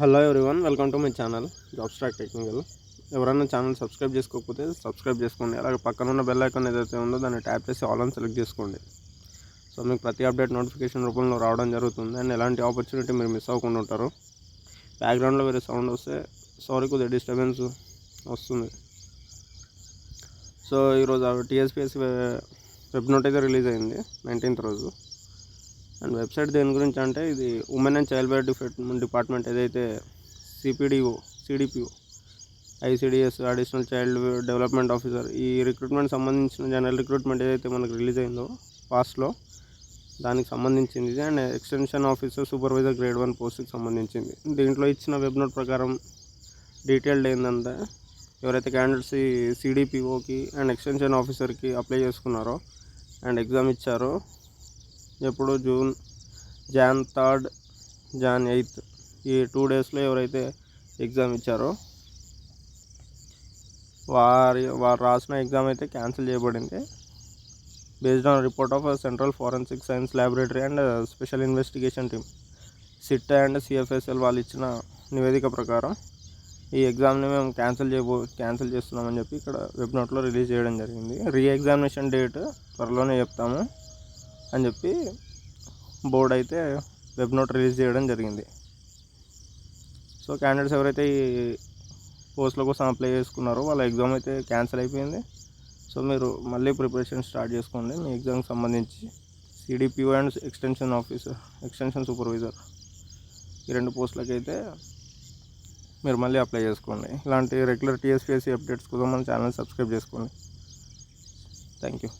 Hello everyone welcome to my channel Job Stack Technical ఎవరైనా channel subscribe చేసుకోకపోతే subscribe చేసుకోండి. అలాగే పక్కన ఉన్న బెల్ ఐకాన్ ఏదైతే ఉందో దాన్ని ట్యాప్ చేసి ఆల్ అని సెలెక్ట్ చేసుకోండి. సో మీకు ప్రతి అప్డేట్ నోటిఫికేషన్ రూపంలో రావడం జరుగుతుంది. అండ్ ఎలాంటి ఆపర్చునిటీ మీరు మిస్ అవ్వకుండా ఉంటారు బ్యాక్గ్రౌండ్లో వేరే సౌండ్ వస్తే సారీ కొద్దిగా డిస్టర్బెన్స్ వస్తుంది. సో ఈరోజు టీఎస్పీఎస్సీ వెబ్ నోట్ అయితే రిలీజ్ అయింది నైన్టీన్త్ రోజు. అండ్ వెబ్సైట్ దేని గురించి అంటే ఇది women and child welfare department ఏదైతే CPDO CDPO ICDS additional child development officer ఈ రిక్రూట్మెంట్ సంబంధించిన జనరల్ రిక్రూట్మెంట్ ఏదైతే మనకు రిలీజ్ అయిందో పాస్ట్లో దానికి సంబంధించింది. ఇది and extension officer supervisor grade one పోస్ట్కి సంబంధించింది. దీంట్లో ఇచ్చిన వెబ్ నోట్ ప్రకారం డీటెయిల్డ్ ఏంటంటే ఎవరైతే క్యాండిడేట్స్ ఈ సిడిపిఓకి అండ్ ఎక్స్టెన్షన్ ఆఫీసర్కి అప్లై చేసుకున్నారో అండ్ ఎగ్జామ్ ఇచ్చారో ఎప్పుడు June June third June eighth ఈ టూ డేస్లో ఎవరైతే ఎగ్జామ్ ఇచ్చారో వారి వారు రాసిన ఎగ్జామ్ అయితే క్యాన్సిల్ చేయబడింది. Based on report of central forensic science laboratory and special investigation team. SIT and CFSL వాళ్ళు ఇచ్చిన నివేదిక ప్రకారం ఈ ఎగ్జామ్ని మేము క్యాన్సిల్ చేయబో క్యాన్సిల్ చేస్తున్నామని చెప్పి ఇక్కడ వెబ్ నోట్లో రిలీజ్ చేయడం జరిగింది. రీ ఎగ్జామినేషన్ డేట్ త్వరలోనే చెప్తాము. అని చెప్పి బోర్డ్ అయితే వెబ్ నోట్ రిలీజ్ చేయడం జరిగింది. సో క్యాండిడేట్స్ ఎవరైతే ఈ పోస్టుల కోసం అప్లై చేసుకున్నారో వాళ్ళ ఎగ్జామ్ అయితే క్యాన్సిల్ అయిపోయింది. సో మీరు మళ్ళీ ప్రిపరేషన్ స్టార్ట్ చేసుకోండి. మీ ఎగ్జామ్కి సంబంధించి CDPO and extension officer extension supervisor ఈ రెండు పోస్టులకైతే మీరు మళ్ళీ అప్లై చేసుకోండి. ఇలాంటి రెగ్యులర్ టీఎస్పీఎస్సీ అప్డేట్స్ కోసం మన ఛానల్ సబ్స్క్రైబ్ చేసుకోండి. Thank you.